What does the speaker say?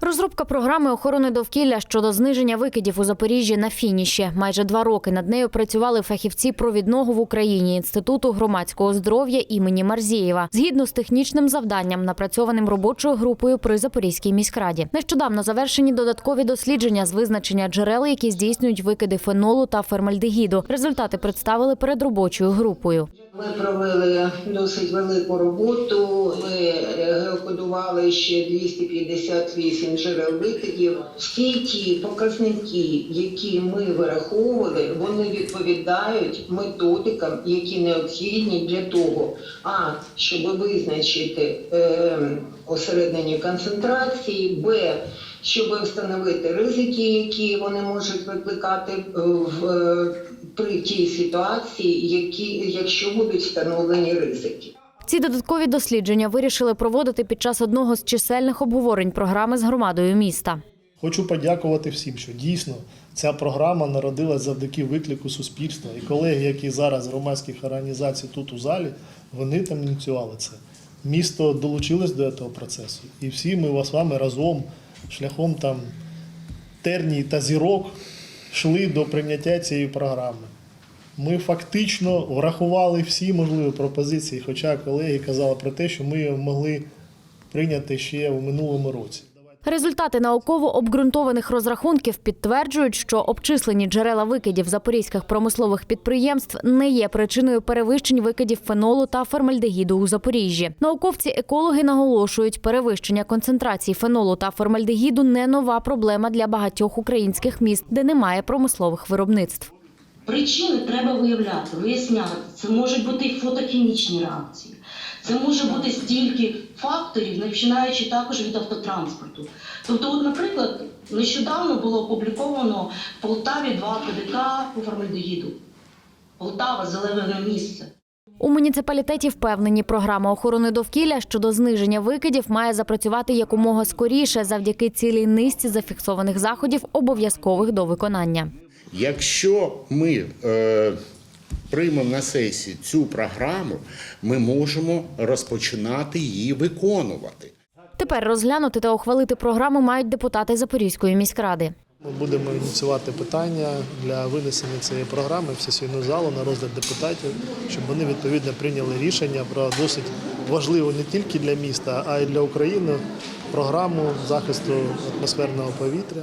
Розробка програми охорони довкілля щодо зниження викидів у Запоріжжі на фініші. Майже два роки над нею працювали фахівці провідного в Україні інституту громадського здоров'я імені Марзієва згідно з технічним завданням, напрацьованим робочою групою при Запорізькій міськраді. Нещодавно завершені додаткові дослідження з визначення джерел, які здійснюють викиди фенолу та фермальдегіду. Результати представили перед робочою групою. Ми провели досить велику роботу. Ще 258 джерел викидів. Всі ті показники, які ми вираховували, вони відповідають методикам, які необхідні для того, а щоб визначити е, осереднені концентрації, б щоб встановити ризики, які вони можуть викликати е, в е, при тій ситуації, які якщо будуть встановлені ризики. Ці додаткові дослідження вирішили проводити під час одного з чисельних обговорень програми з громадою міста. Хочу подякувати всім, що дійсно ця програма народилась завдяки виклику суспільства. І колеги, які зараз громадських організацій тут у залі, вони там ініціювали це. Місто долучилось до цього процесу. І всі ми з вами разом, шляхом там терній та зірок, йшли до прийняття цієї програми. Ми фактично врахували всі можливі пропозиції, хоча колеги казали про те, що ми могли прийняти ще у минулому році. Результати науково обґрунтованих розрахунків підтверджують, що обчислені джерела викидів запорізьких промислових підприємств не є причиною перевищень викидів фенолу та формальдегіду у Запоріжжі. Науковці-екологи наголошують, перевищення концентрацій фенолу та формальдегіду не нова проблема для багатьох українських міст, де немає промислових виробництв. Причини треба виявляти, виясняти. Це можуть бути фотохімічні реакції, це може бути стільки факторів, починаючи також від автотранспорту. Тобто, от, наприклад, нещодавно було опубліковано в Полтаві два ПДК по формальдегіду. Полтава зелене місце. У муніципалітеті впевнені, програма охорони довкілля щодо зниження викидів має запрацювати якомога скоріше завдяки цілій низці зафіксованих заходів, обов'язкових до виконання. Якщо ми е, приймемо на сесії цю програму, ми можемо розпочинати її виконувати. Тепер розглянути та ухвалити програму мають депутати Запорізької міськради. Ми будемо ініціювати питання для винесення цієї програми в сесійну залу на розгляд депутатів, щоб вони відповідно прийняли рішення про досить важливу не тільки для міста, а й для України програму захисту атмосферного повітря.